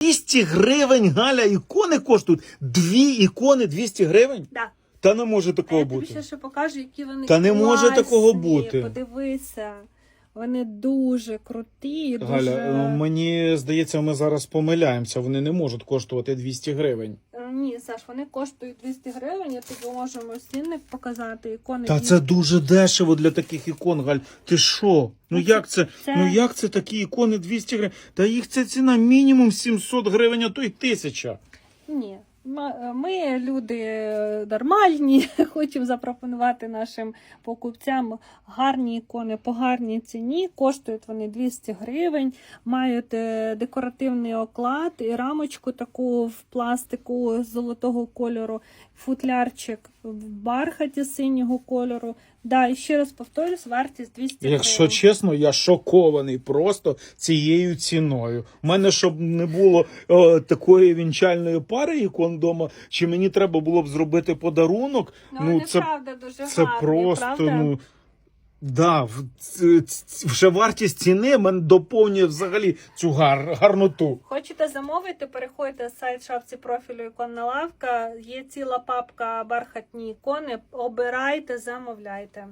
200 гривень, Галя, ікони коштують. Дві ікони 200 гривень? Да. Та не може такого я тобі ще бути. ще покажу, які вони Та не може класні. такого бути. Подивися. Вони дуже круті, дуже... Галя, е, мені здається, ми зараз помиляємося. Вони не можуть коштувати 200 гривень. Ні, Саш, вони коштують 200 гривень, я тобі можемо цінник показати. Ікони Та це дуже дешево для таких ікон, Галь. Ти що? Ну Ну, як це? це- Ну як це такі ікони 200 гривень? Та їх це ціна мінімум 700 гривень, а то й тисяча. Ми люди е, нормальні, хочемо запропонувати нашим покупцям гарні ікони по гарній ціні. Коштують вони 200 гривень, мають е, декоративний оклад і рамочку таку в пластику золотого кольору, футлярчик в бархаті синього кольору. Да, і ще раз повторюсь, вартість 200 Якщо чесно, я шокований просто цією ціною. У мене щоб не було о, такої вінчальної пари ікон вдома, чи мені треба було б зробити подарунок? Ну, ну, це, неправда, дуже це гарний, просто правда? ну. Да, вже вартість ціни мене доповнює взагалі цю гар, гарноту. Хочете замовити, переходьте на сайт шапці профілю іконна лавка. Є ціла папка бархатні ікони. Обирайте, замовляйте.